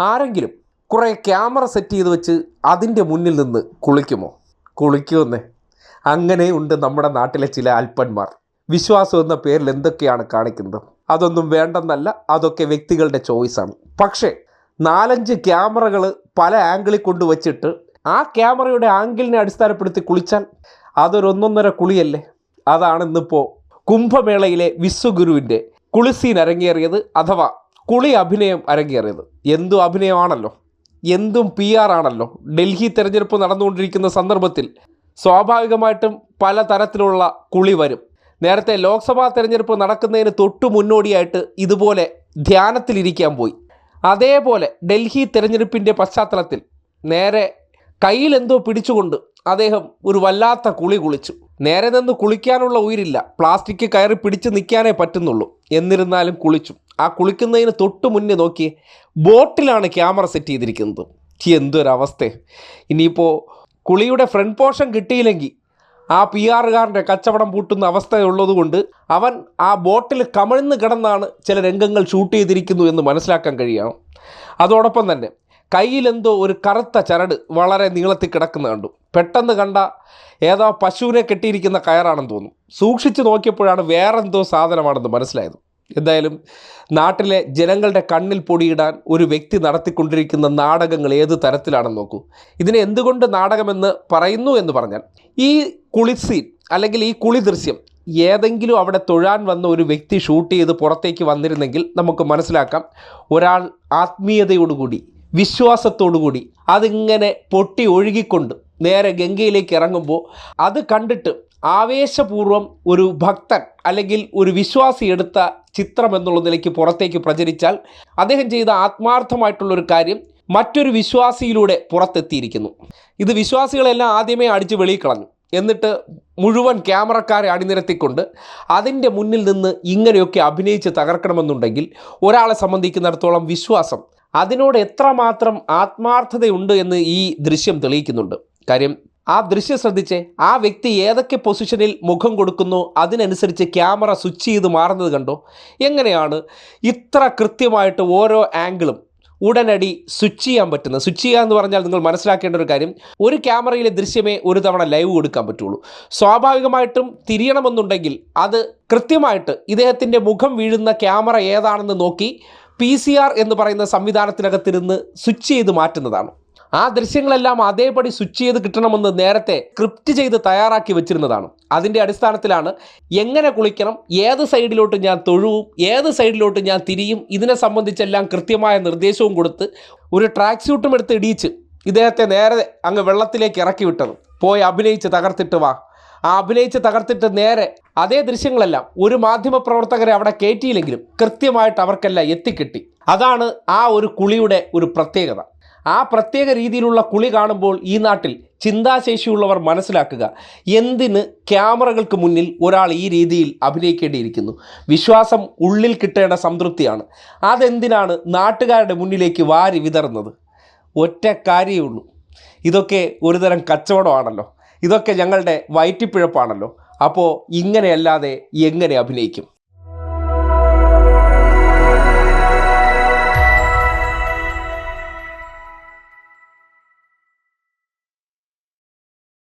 ആരെങ്കിലും കുറേ camera set ചെയ്ത് വെച്ച് അതിന്റെ മുന്നിൽ നിന്ന് കുളിക്കുമോ? കുളിക്കുമെന്നേ. അങ്ങനെ ഉണ്ട് നമ്മുടെ നാട്ടിലെ ചില അല്പന്മാർ വിശ്വാസം എന്ന പേരിൽ എന്തൊക്കെയാണ് കാണിക്കുന്നത്? അതൊന്നും വേണ്ടെന്നല്ല അതൊക്കെ വ്യക്തികളുടെ ചോയ്സാണ് പക്ഷേ നാലഞ്ച് ക്യാമറകൾ പല ആംഗിളിൽ കൊണ്ടുവച്ചിട്ട് ആ ക്യാമറയുടെ ആംഗിളിനെ അടിസ്ഥാനപ്പെടുത്തി കുളിച്ചാൽ അതൊരൊന്നൊന്നര കുളിയല്ലേ? അതാണ് ഇന്നിപ്പോൾ കുംഭമേളയിലെ വിശ്വഗുരുവിന്റെ കുളിസീൻ അരങ്ങേറിയത് അഥവാ കുളി അഭിനയം അരങ്ങേറിയത്. എന്തും അഭിനയമാണല്ലോ. എന്തും പി ആർ ആണല്ലോ. ഡൽഹി തെരഞ്ഞെടുപ്പ് നടന്നുകൊണ്ടിരിക്കുന്ന സന്ദർഭത്തിൽ സ്വാഭാവികമായിട്ടും പല തരത്തിലുള്ള കുളി വരും. നേരത്തെ ലോക്സഭാ തെരഞ്ഞെടുപ്പ് നടക്കുന്നതിന് തൊട്ടു മുന്നോടിയായിട്ട് ഇതുപോലെ ധ്യാനത്തിലിരിക്കാൻ പോയി. അതേപോലെ ഡൽഹി തെരഞ്ഞെടുപ്പിന്റെ പശ്ചാത്തലത്തിൽ നേരെ കയ്യിൽ എന്തോ പിടിച്ചുകൊണ്ട് അദ്ദേഹം ഒരു വല്ലാത്ത കുളി കുളിച്ചു. നേരെ നിന്ന് കുളിക്കാനുള്ള ഉയരില്ല. പ്ലാസ്റ്റിക് കയറി പിടിച്ച് നിൽക്കാനേ പറ്റുന്നുള്ളൂ. എന്നിരുന്നാലും കുളിച്ചു. ആ കുളിക്കുന്നതിന് തൊട്ട് മുന്നേ നോക്കി ബോട്ടിലാണ് ക്യാമറ സെറ്റ് ചെയ്തിരിക്കുന്നത്. എന്തൊരവസ്ഥ. ഇനിയിപ്പോൾ കുളിയുടെ ഫ്രണ്ട് പോർഷൻ കിട്ടിയില്ലെങ്കിൽ ആ പി ആറുകാരന്റെ കച്ചവടം പൂട്ടുന്ന അവസ്ഥയുള്ളതുകൊണ്ട് അവൻ ആ ബോട്ടിൽ കമിഴ്ന്ന് കിടന്നാണ് ചില രംഗങ്ങൾ ഷൂട്ട് ചെയ്തിരിക്കുന്നു എന്ന് മനസ്സിലാക്കാൻ കഴിയണം. അതോടൊപ്പം തന്നെ കയ്യിലെന്തോ ഒരു കറുത്ത ചരട് വളരെ നീളത്തിൽ കിടക്കുന്ന കണ്ടു. പെട്ടെന്ന് കണ്ട ഏതോ പശുവിനെ കെട്ടിയിരിക്കുന്ന കയറാണെന്ന് തോന്നുന്നു. സൂക്ഷിച്ചു നോക്കിയപ്പോഴാണ് വേറെന്തോ സാധനമാണെന്ന് മനസ്സിലായത്. എന്തായാലും നാട്ടിലെ ജനങ്ങളുടെ കണ്ണിൽ പൊടിയിടാൻ ഒരു വ്യക്തി നടത്തിക്കൊണ്ടിരിക്കുന്ന നാടകങ്ങൾ ഏത് തരത്തിലാണെന്ന് നോക്കൂ. ഇതിനെ എന്തുകൊണ്ട് നാടകമെന്ന് പറയുന്നു എന്ന് പറഞ്ഞാൽ ഈ കുളി സീൻ അല്ലെങ്കിൽ ഈ കുളി ദൃശ്യം ഏതെങ്കിലും അവിടെ തൊഴാൻ വന്ന ഒരു വ്യക്തി ഷൂട്ട് ചെയ്ത് പുറത്തേക്ക് വന്നിരുന്നെങ്കിൽ നമുക്ക് മനസ്സിലാക്കാം ഒരാൾ ആത്മീയതയോടുകൂടി വിശ്വാസത്തോടുകൂടി അതിങ്ങനെ പൊട്ടി ഒഴുകിക്കൊണ്ട് നേരെ ഗംഗയിലേക്ക് ഇറങ്ങുമ്പോൾ അത് കണ്ടിട്ട് ആവേശപൂർവം ഒരു ഭക്തൻ അല്ലെങ്കിൽ ഒരു വിശ്വാസി എടുത്ത ചിത്രം എന്നുള്ള നിലയ്ക്ക് പുറത്തേക്ക് പ്രചരിച്ചാൽ അദ്ദേഹം ചെയ്ത ആത്മാർത്ഥമായിട്ടുള്ളൊരു കാര്യം മറ്റൊരു വിശ്വാസിയിലൂടെ പുറത്തെത്തിയിരിക്കുന്നു. ഇത് വിശ്വാസികളെല്ലാം ആദ്യമേ അടിച്ച് വെളിയിൽ കളഞ്ഞു. എന്നിട്ട് മുഴുവൻ ക്യാമറക്കാരെ അണിനിരത്തിക്കൊണ്ട് അതിന്റെ മുന്നിൽ നിന്ന് ഇങ്ങനെയൊക്കെ അഭിനയിച്ച് തകർക്കണമെന്നുണ്ടെങ്കിൽ ഒരാളെ സംബന്ധിക്കുന്നിടത്തോളം വിശ്വാസം അതിനോട് എത്രമാത്രം ആത്മാർത്ഥതയുണ്ട് എന്ന് ഈ ദൃശ്യം തെളിയിക്കുന്നുണ്ട്. കാര്യം ആ ദൃശ്യം ശ്രദ്ധിച്ച്. ആ വ്യക്തി ഏതൊക്കെ പൊസിഷനിൽ മുഖം കൊടുക്കുന്നു അതിനനുസരിച്ച് ക്യാമറ സ്വിച്ച് ചെയ്ത് മാറുന്നത് കണ്ടോ? എങ്ങനെയാണ് ഇത്ര കൃത്യമായിട്ട് ഓരോ ആംഗിളും ഉടനടി സ്വിച്ച് ചെയ്യാൻ പറ്റുന്നത്? സ്വിച്ച് ചെയ്യുക എന്ന് പറഞ്ഞാൽ നിങ്ങൾ മനസ്സിലാക്കേണ്ട ഒരു കാര്യം ഒരു ക്യാമറയിലെ ദൃശ്യമേ ഒരു തവണ ലൈവ് കൊടുക്കാൻ പറ്റുള്ളൂ. സ്വാഭാവികമായിട്ടും തിരിയണമെന്നുണ്ടെങ്കിൽ അത് കൃത്യമായിട്ട് ഇദ്ദേഹത്തിന്റെ മുഖം വീഴുന്ന ക്യാമറ ഏതാണെന്ന് നോക്കി പി എന്ന് പറയുന്ന സംവിധാനത്തിനകത്തിരുന്ന് സ്വിച്ച് ചെയ്ത് മാറ്റുന്നതാണ്. ആ ദൃശ്യങ്ങളെല്ലാം അതേപടി സ്വിച്ച് ചെയ്ത് കിട്ടണമെന്ന് നേരത്തെ സ്ക്രിപ്റ്റ് ചെയ്ത് തയ്യാറാക്കി വെച്ചിരുന്നതാണ്. അതിന്റെ അടിസ്ഥാനത്തിലാണ് എങ്ങനെ കുളിക്കണം ഏത് സൈഡിലോട്ട് ഞാൻ തൊഴുവും ഏത് സൈഡിലോട്ട് ഞാൻ തിരിയും ഇതിനെ സംബന്ധിച്ചെല്ലാം കൃത്യമായ നിർദ്ദേശവും കൊടുത്ത് ഒരു ട്രാക്ക് സ്യൂട്ടും എടുത്ത് ഇടിയിച്ച് ഇദ്ദേഹത്തെ നേരെ അങ്ങ് വെള്ളത്തിലേക്ക് ഇറക്കി വിട്ടത്. പോയി അഭിനയിച്ച് തകർത്തിട്ട് വാ. ആ അഭിനയിച്ച് തകർത്തിട്ട് നേരെ അതേ ദൃശ്യങ്ങളെല്ലാം ഒരു മാധ്യമ പ്രവർത്തകരെ അവിടെ കയറ്റിയില്ലെങ്കിലും കൃത്യമായിട്ട് അവർക്കെല്ലാം എത്തിക്കിട്ടി. അതാണ് ആ ഒരു കുളിയുടെ ഒരു പ്രത്യേകത. ആ പ്രത്യേക രീതിയിലുള്ള കുളി കാണുമ്പോൾ ഈ നാട്ടിൽ ചിന്താശേഷിയുള്ളവർ മനസ്സിലാക്കുക. എന്തിന് ക്യാമറകൾക്ക് മുന്നിൽ ഒരാൾ ഈ രീതിയിൽ അഭിനയിക്കേണ്ടിയിരിക്കുന്നു? വിശ്വാസം ഉള്ളിൽ കിട്ടേണ്ട സംതൃപ്തിയാണ്. അതെന്തിനാണ് നാട്ടുകാരുടെ മുന്നിലേക്ക് വാരി വിതറുന്നത്? ഒറ്റ കാര്യമേ ഉള്ളൂ. ഇതൊക്കെ ഒരുതരം കച്ചവടമാണല്ലോ. ഇതൊക്കെ ഞങ്ങളുടെ വയറ്റിപ്പിഴപ്പാണല്ലോ. അപ്പോൾ ഇങ്ങനെയല്ലാതെ എങ്ങനെ അഭിനയിക്കും?